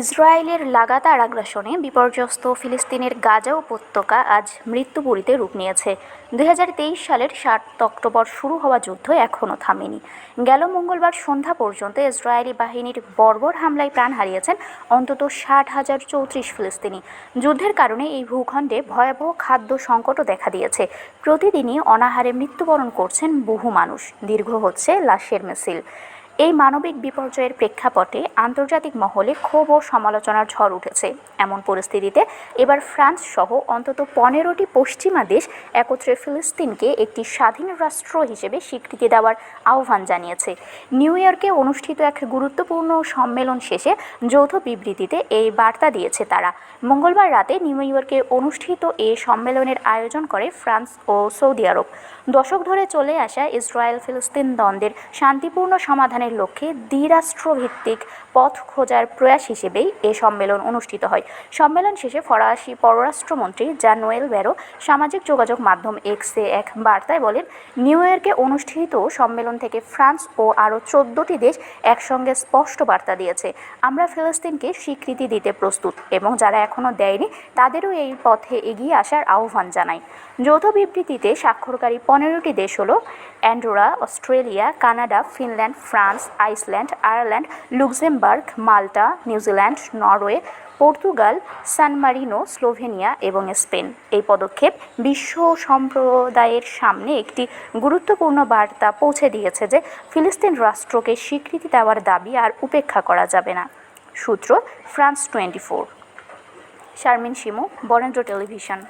ইসরায়েলের লাগাতার আগ্রাসনে বিপর্যস্ত ফিলিস্তিনের গাজা উপত্যকা আজ মৃত্যুপুরীতে রূপ নিয়েছে। দুই হাজার তেইশ সালের সাত অক্টোবর শুরু হওয়া যুদ্ধ এখনও থামেনি। গেল মঙ্গলবার সন্ধ্যা পর্যন্ত ইসরায়েলি বাহিনীর বর্বর হামলায় প্রাণ হারিয়েছেন অন্তত ষাট হাজার চৌত্রিশ ফিলিস্তিনি। যুদ্ধের কারণে এই ভূখণ্ডে ভয়াবহ খাদ্য সংকটও দেখা দিয়েছে। প্রতিদিনই অনাহারে মৃত্যুবরণ করছেন বহু মানুষ। দীর্ঘ হচ্ছে লাশের মিছিল। এই মানবিক বিপর্যয়ের প্রেক্ষাপটে আন্তর্জাতিক মহলে ক্ষোভ ও সমালোচনার ঝড় উঠেছে। এমন পরিস্থিতিতে এবার ফ্রান্স সহ অন্তত পনেরোটি পশ্চিমা দেশ একত্রে ফিলিস্তিনকে একটি স্বাধীন রাষ্ট্র হিসেবে স্বীকৃতি দেওয়ার আহ্বান জানিয়েছে। নিউ ইয়র্কে অনুষ্ঠিত এক গুরুত্বপূর্ণ সম্মেলন শেষে যৌথ বিবৃতিতে এই বার্তা দিয়েছে তারা। মঙ্গলবার রাতে নিউ ইয়র্কে অনুষ্ঠিত এ সম্মেলনের আয়োজন করে ফ্রান্স ও সৌদি আরব। দশক ধরে চলে আসা ইসরায়েল ফিলিস্তিন দ্বন্দ্বের শান্তিপূর্ণ সমাধানের লক্ষ্যে দ্বিরাষ্ট্রভিত্তিক পথ খোঁজার প্রয়াস হিসেবেই এ সম্মেলন অনুষ্ঠিত হয়। সম্মেলন শেষে ফরাসি পররাষ্ট্রমন্ত্রী জান নোয়েল ব্যারো সামাজিক যোগাযোগ মাধ্যম এক্সে এক বার্তায় বলেন, নিউ ইয়র্কে অনুষ্ঠিত সম্মেলন থেকে ফ্রান্স ও আরও চোদ্দটি দেশ একসঙ্গে স্পষ্ট বার্তা দিয়েছে। আমরা ফিলিস্তিনকে স্বীকৃতি দিতে প্রস্তুত এবং যারা এখনও দেয়নি, তাদেরও এই পথে এগিয়ে আসার আহ্বান জানাই। যৌথ বিবৃতিতে স্বাক্ষরকারী পনেরোটি দেশ হল Andorra Australia Canada Finland France Iceland Ireland Luxembourg Malta New Zealand Norway Portugal San Marino Slovenia এবং স্পেন এই পদক্ষেপ বিশ্ব সম্প্রদায়ের সামনে একটি গুরুত্বপূর্ণ বার্তা পৌঁছে দিয়েছে যে ফিলিস্তিন রাষ্ট্রকে স্বীকৃতি দেওয়ার দাবি আর উপেক্ষা করা যাবে না। সূত্র France twenty four Sharmin Shimu, Barendra television.